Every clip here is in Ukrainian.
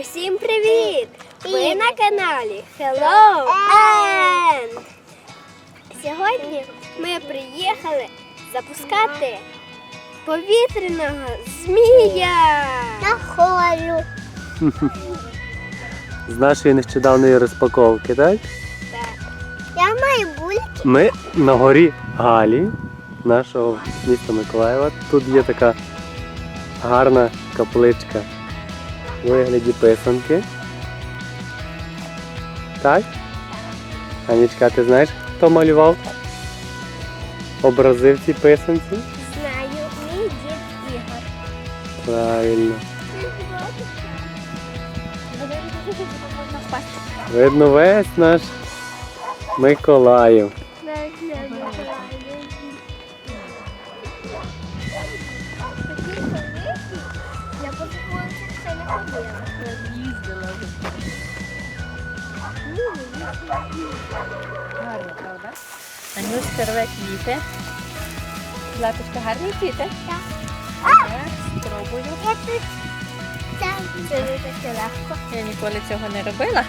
Усім привіт! Ви на каналі Hello and Сьогодні ми приїхали запускати повітряного змія. На холю. З нашої нещодавної розпаковки, так? Так. Я маю бульки. Ми на горі Галі, нашого міста Миколаєва. Тут є така гарна капличка у вигляді писанки. Так? Анічка, ти знаєш, хто малював? Образи в цій писанці? Знаю, мій дід Ігор. Правильно. Видно весь наш Миколаїв. Гарно, правда? Анюшка рве квіти. Златочка гарні квіти? Так. Так, спробую. Я тут. Це, це не легко. Я ніколи цього не робила.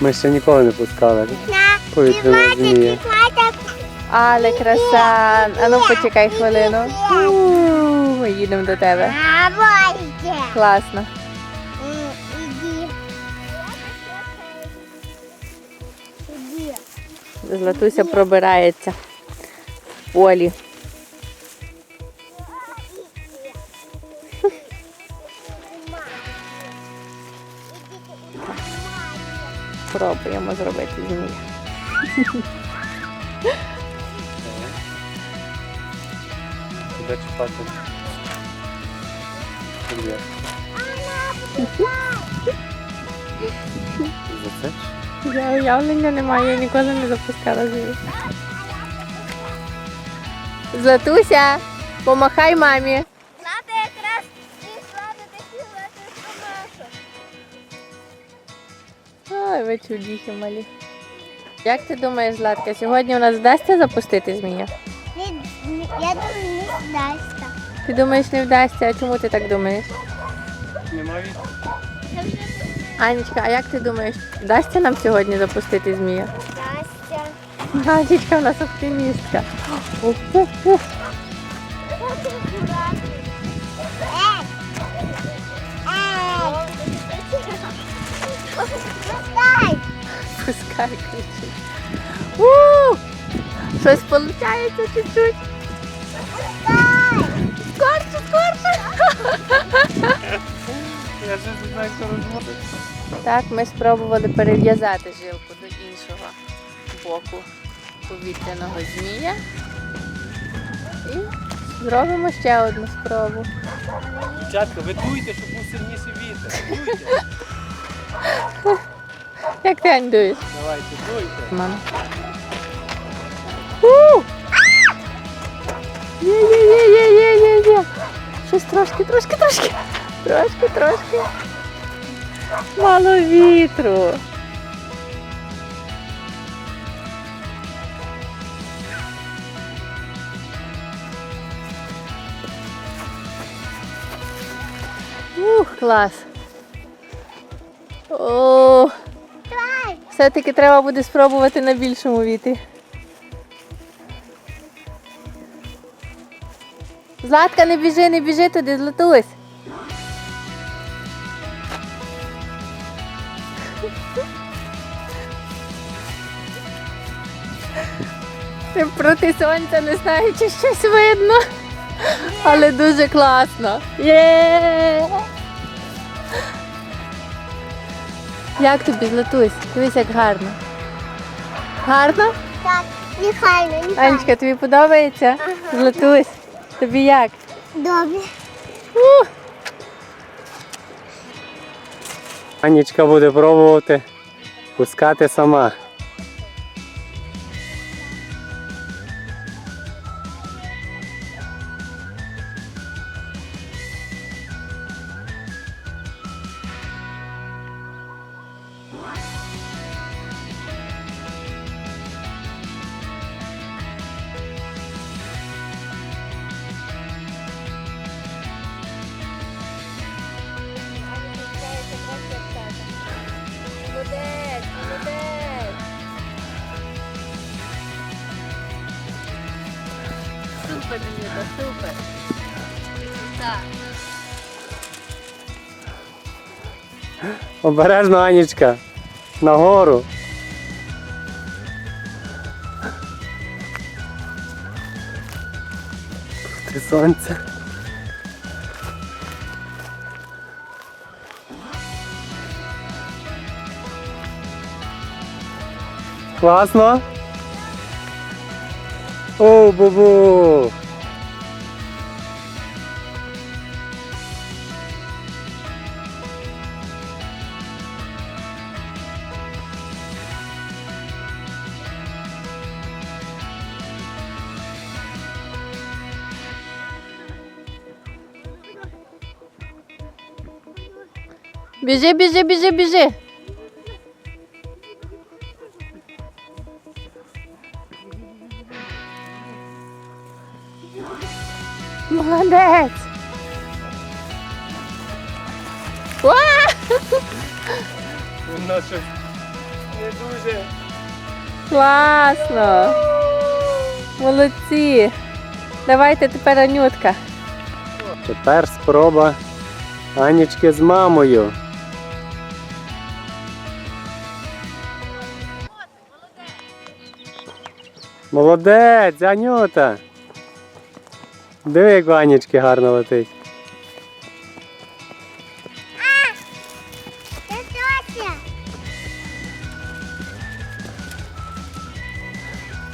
Ми ще ніколи не пускали. На, Повітряного змія. Але краса. А ну почекай хвилину. Ми їдемо до тебе. Класно. Златуся пробирається в полі. Пробуємо зробити змія. Де чіпати? За це? Я уявлення немає, я ніколи не запускала звір. Златуся, помахай мамі. Знати якраз і складати сілати нашу. Ой, ви чудіхи малі. Як ти думаєш, Златка, сьогодні у нас вдасться запустити змія? Не- Я думаю, не здасться. Ти думаєш, не вдасться, а чому ти так думаєш? Нема від. Анечка, а як ти думаєш, вдасться нам сьогодні запустити змія? Настя. Анечка у нас оптимістка. Ей! Пускай! Пускай кричить. Щось виходить чуть-чуть. Так, ми спробували перев'язати жилку до іншого боку повітряного змія. І зробимо ще одну спробу. Дівчатка, ви дуйте, щоб був сильніший вітер. Дуйте. Як ти Ань дуєш? Давайте, дуйте. Мама. У! Є, є, є, є, є, є, є. Щось трошки, трошки, трошки. Трошки, трошки. Мало вітру. Ух, клас. О, все-таки треба буде спробувати на більшому вітрі. Златка, не біжи, не біжи туди, златусь. Проти сонця не знаю, чи щось видно. Але дуже класно. Є! Як тобі, Златусь? Дивись, як гарно. Гарно? Так, нехай, нехай. Анечка, тобі подобається? Златусь, тобі як? Добре. Анічка буде пробувати пускати сама. Супер, Анюта, супер. Так. Обережно, Анічка. Нагору. Ти сонце. Класно? О, бубу! Біжи, біжи, біжи, біжи. Молодець. Воно щось не дуже. Класно. Молодці. Давайте тепер Анютка. Тепер спроба Анічки з мамою. Молодець, Анюта. Диви, як Анічки гарно летить.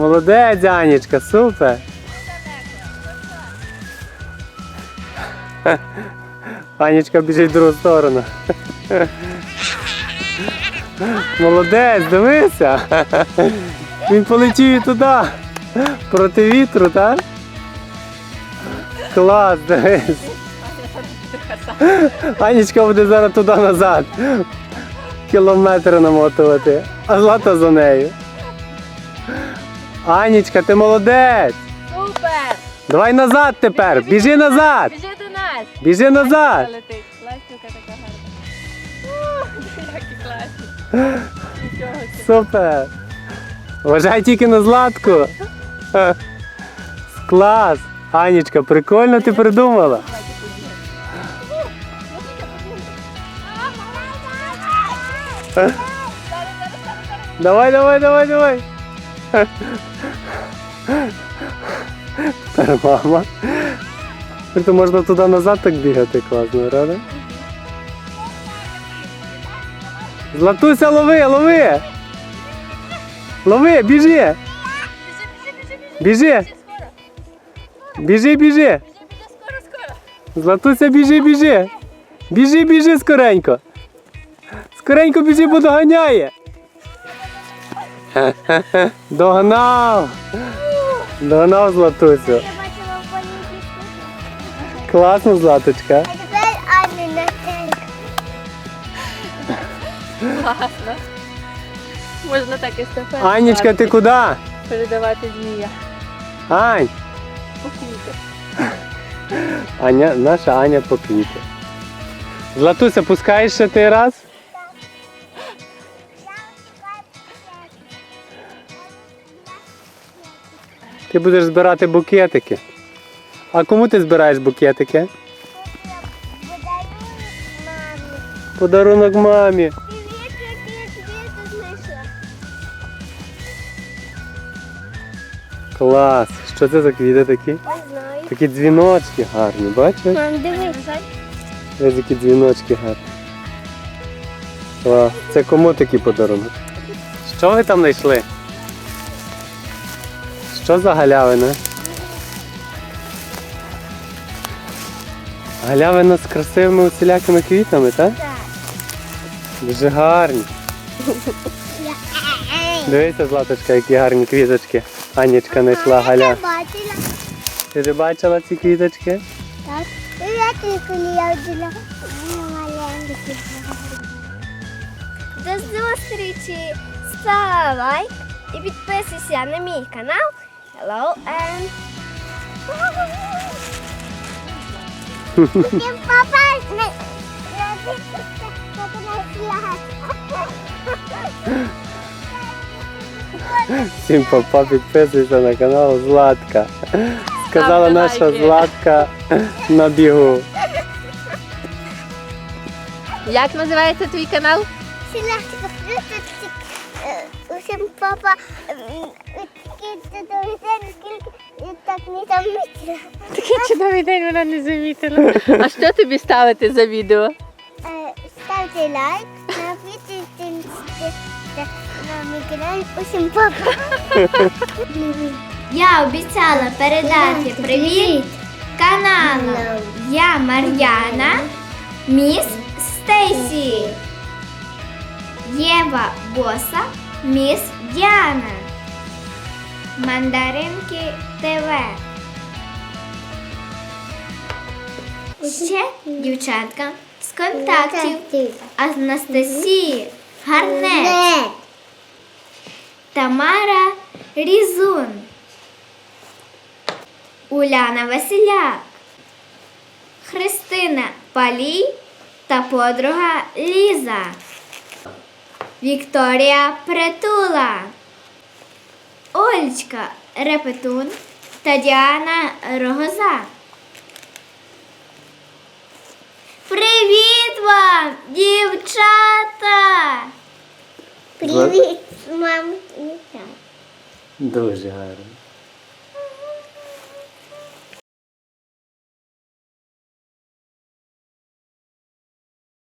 Молодець, Анічка, супер. Анічка біжить в другу сторону. Молодець, дивися. Він полетів туди. Проти вітру, так? Клас, дивись. Анічка буде зараз туди назад. Кілометри намотувати. А злата за нею. Анічка, ти молодець! Супер! Давай назад тепер! Біжи назад! Біжи до нас! Біжи назад! Летить. Ластівка така гарна. Які класні. Супер! Вважай тільки на златку. Клас! Анічка, прикольно ти придумала. Давай, давай, давай, давай. Тепер мама. Притом можна туди назад так бігати класно, правда? Златуся, лови, лови! Лови, біжи! Біжи! Біжи, біжи! Златуся, біжи, біжи! Біжи, біжи скоренько! Скоренько біжи, бо доганяє! Догнав! Догнав Златусю! Класно, Златочка! А тепер Анна на Класно. Можна так і стефет. Анічка, ти куди? Передавати змія. Ань! Покійте. Аня, наша Аня по квіти. Златуся, пускаєш ще ти раз? Ти будеш збирати букетики. А кому ти збираєш букетики? Подарунок мамі. Привіт, знайшла. Клас. Що це за квіти такі? Такі дзвіночки гарні, бачиш? Мам, дивись. Ось які дзвіночки гарні. Клас. Це кому такий подарунок? Що ви там знайшли? Що за галявина? Галявина з красивими усілякими квітами, так? Так. Дуже гарні. Дивися, Златочка, які гарні квіточки. Анічка знайшла галя. Бачила. Ти вже бачила ці квіточки? Так. Я тільки я оділа маленькі. До зустрічі! Став лайк і підписуйся на мій канал. Hello and... Всім папа. Всім папа підписуйся на канал Златка. Сказала наша. Златка на бігу. Як називається твій канал? Плюсочек. Усім папа скільки до скільки і так не замітила. Такий чудовий день вона не замітила. А що тобі ставити за відео? Е, Ставте лайк, напишіть на мій канал. Усім папа. Я обіцяла передати привіт каналу Я Мар'яна, Міс Стейсі, Єва Боса, Міс Діана, Мандаринки ТВ. Ще дівчатка з контактів. Анастасії Гарнець. Тамара Різун, Уляна Василяк, Христина Палій та подруга Ліза, Вікторія Притула, Олечка Репетун та Діана Рогоза. Привіт вам, дівчата! Привіт, мам. і тато. Дуже гарно.